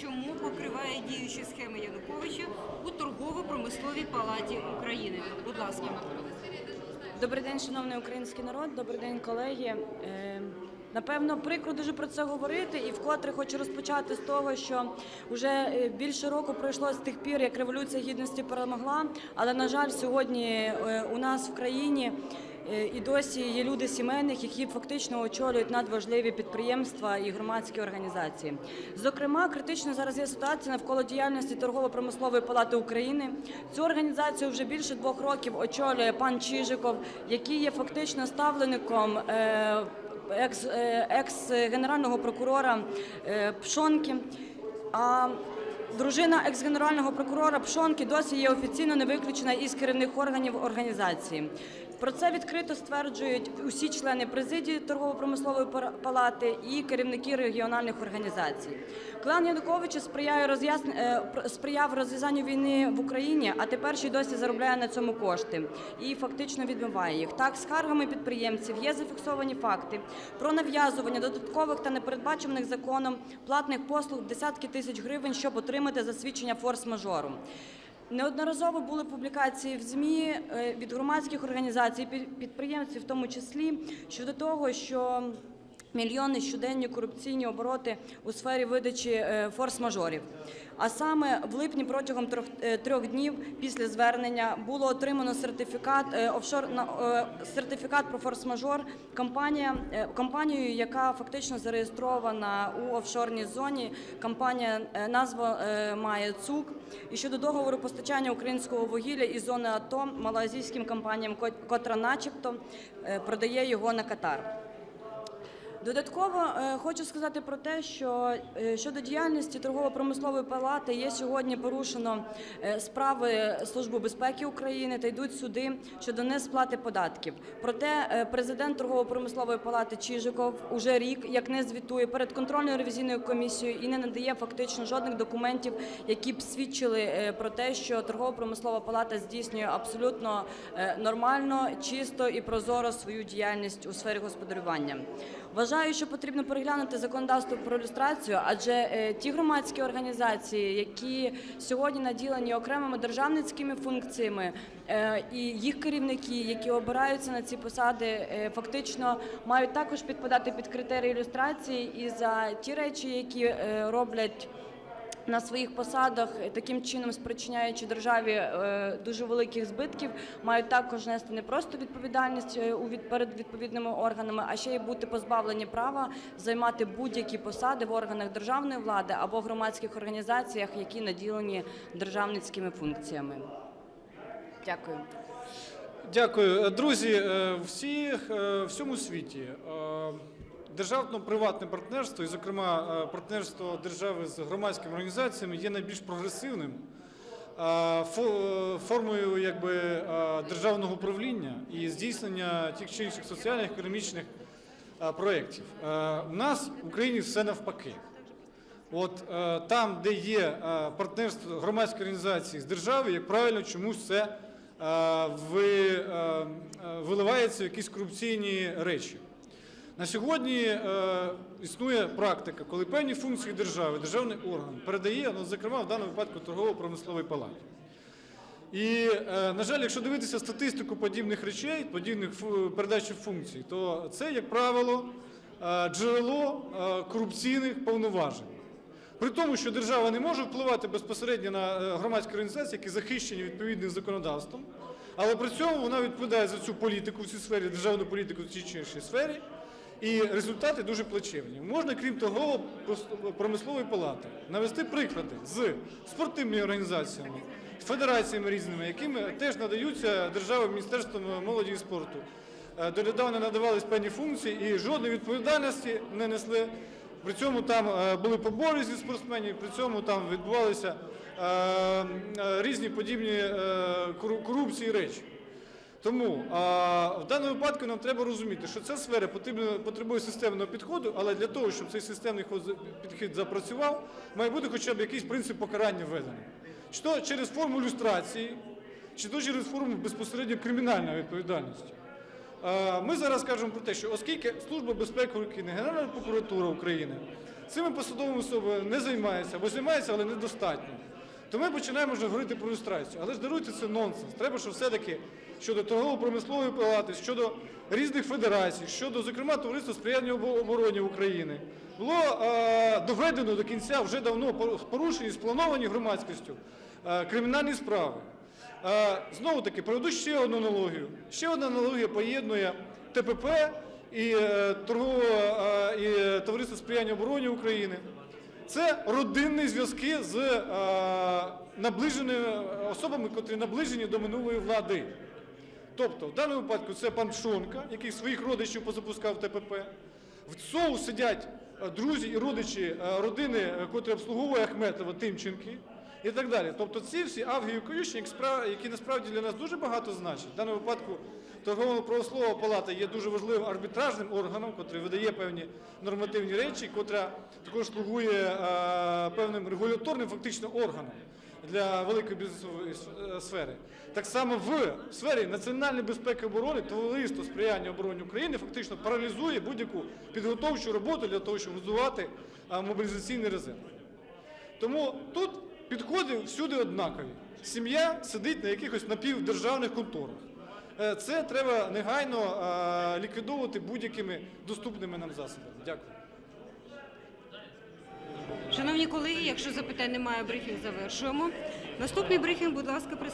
чому покриває діючі схеми Януковича у торгово-промисловій палаті України? Будь ласка. Добрий день, шановний український народ, добрий день, колеги. Е, Напевно, прикро дуже про це говорити, і вкотре хочу розпочати з того, що вже е, більше року пройшло з тих пір, як революція гідності перемогла. Але на жаль, сьогодні е, у нас в країні і досі є люди сімейних, які фактично очолюють надважливі підприємства і громадські організації. Зокрема, критично зараз є ситуація навколо діяльності торгово-промислової палати України. Цю організацію вже більше двох років очолює пан Чижиков, який є фактично ставлеником. е, екс- е, екс-генерального прокурора е, Пшонки. А дружина екс-генерального прокурора Пшонки досі є офіційно не виключена із керівних органів організації. Про це відкрито стверджують усі члени президії торгово-промислової палати і керівники регіональних організацій. Клан Януковича сприяє роз'ясн... е, сприяв розв'язанню війни в Україні, а тепер ще й досі заробляє на цьому кошти і фактично відмиває їх. Так, скаргами підприємців є зафіксовані факти про нав'язування додаткових та непередбачених законом платних послуг десятки тисяч гривень, щоб отримати засвідчення форс-мажору. Неодноразово були публікації в ЗМІ е, від громадських організацій, під- підприємців, в тому числі щодо того, що мільйони щоденні корупційні обороти у сфері видачі е, форс-мажорів. А саме в липні протягом трьох, е, трьох днів після звернення було отримано сертифікат е, офшор сертифікат про форс-мажор компанія компанією, яка фактично зареєстрована у офшорній зоні. Компанія назва має ЦУК. І щодо договору постачання українського вугілля із зони АТО малоазійським компаніям, ко- котра, начебто, продає його на Катар. Додатково е, хочу сказати про те, що е, щодо діяльності торгово-промислової палати є сьогодні порушено е, справи Служби безпеки України та йдуть суди щодо несплати податків. Проте президент торгово-промислової палати Чижиков уже рік як не звітує перед контрольною ревізійною комісією і не надає фактично жодних документів, які б свідчили про те, що торгово-промислова палата здійснює абсолютно нормально, чисто і прозоро свою діяльність у сфері господарювання. Вважаю, що потрібно переглянути законодавство про люстрацію, адже е, ті громадські організації, які сьогодні наділені окремими державницькими функціями, е, і їх керівники, які обираються на ці посади, е, фактично мають також підпадати під критерії люстрації. І за ті речі, які роблять на своїх посадах, е, таким чином спричиняючи державі е, дуже великих збитків, мають також нести не просто відповідальність е, перед відповідними органами, а ще й бути позбавлені права займати будь-які посади в органах державної влади або громадських організаціях, які наділені державницькими функціями. Дякую. Дякую, друзі. Всі всьому світі державно-приватне партнерство, і, зокрема, е, партнерство держави з громадськими організаціями, є найбільш прогресивним е, формою якби, е, державного управління і здійснення тих чи інших соціальних економічних е, проєктів. Е, У нас в Україні все навпаки. От е, там, де є е, партнерство громадської організації з державою, як правильно, чомусь це е, ви, е, е, виливається в якісь корупційні речі. На сьогодні е, існує практика, коли певні функції держави, державний орган передає, ну, зокрема, в даному випадку торгово-промисловій палаті. І, е, на жаль, якщо дивитися статистику подібних речей, подібних передачі функцій, то це, як правило, е, джерело е, корупційних повноважень. При тому, що держава не може впливати безпосередньо на е, громадські організації, які захищені відповідним законодавством, але при цьому вона відповідає за цю політику в цій сфері, державну політику в цій чи іншій сфері, і результати дуже плачевні. Можна, крім того, промислової палати навести приклади з спортивними організаціями, федераціями різними, якими теж надаються державою Міністерством молоді і спорту. Е, Донедавна надавались певні функції і жодної відповідальності не несли. При цьому там е, були побори зі спортсменів, при цьому там відбувалися е, різні подібні корупції речі. Тому а, в даному випадку нам треба розуміти, що ця сфера потрібно, потребує системного підходу, але для того, щоб цей системний підхід запрацював, має бути хоча б якийсь принцип покарання введений. Чи то через форму люстрації, чи то через форму безпосередньо кримінальної відповідальності. Е, Ми зараз кажемо про те, що оскільки Служба безпеки України, Генеральна прокуратура України цими посадовими особами не займається або займається, але недостатньо. То ми починаємо вже говорити про люстрацію. Але ж даруйте це нонсенс. Треба, щоб все-таки щодо торгово-промислової палати, щодо різних федерацій, щодо, зокрема, товариства сприяння обороні України, було е, доведено до кінця вже давно порушені, сплановані громадськістю е, кримінальні справи. Е, Знову таки, проведу ще одну аналогію. Ще одна аналогія поєднує ТПП і товариство сприяння обороні України. Це родинні зв'язки з наближеними особами, котрі наближені до минулої влади. Тобто, в даному випадку це пан Пшонка, який своїх родичів позапускав ТПП. В ЦОУ сидять е, друзі і родичі е, родини, е, котрі обслуговує Ахметова, Тимченки і так далі. Тобто ці всі авгії каюшні, які насправді для нас дуже багато значать. В даному випадку торгово-правослова палата є дуже важливим арбітражним органом, котрий видає певні нормативні речі, котра також слугує певним регуляторним фактично органом для великої бізнесової е, сфери. Так само в сфері національної безпеки оборони товариство сприяння обороні України фактично паралізує будь-яку підготовчу роботу для того, щоб розвивати мобілізаційний резерв. Тому тут підходи всюди однакові. Сім'я сидить на якихось напівдержавних конторах. Е, Це треба негайно ліквідовувати будь-якими доступними нам засобами. Дякую. Шановні колеги, якщо запитань немає, брифінг завершуємо. Наступний брифінг, будь ласка,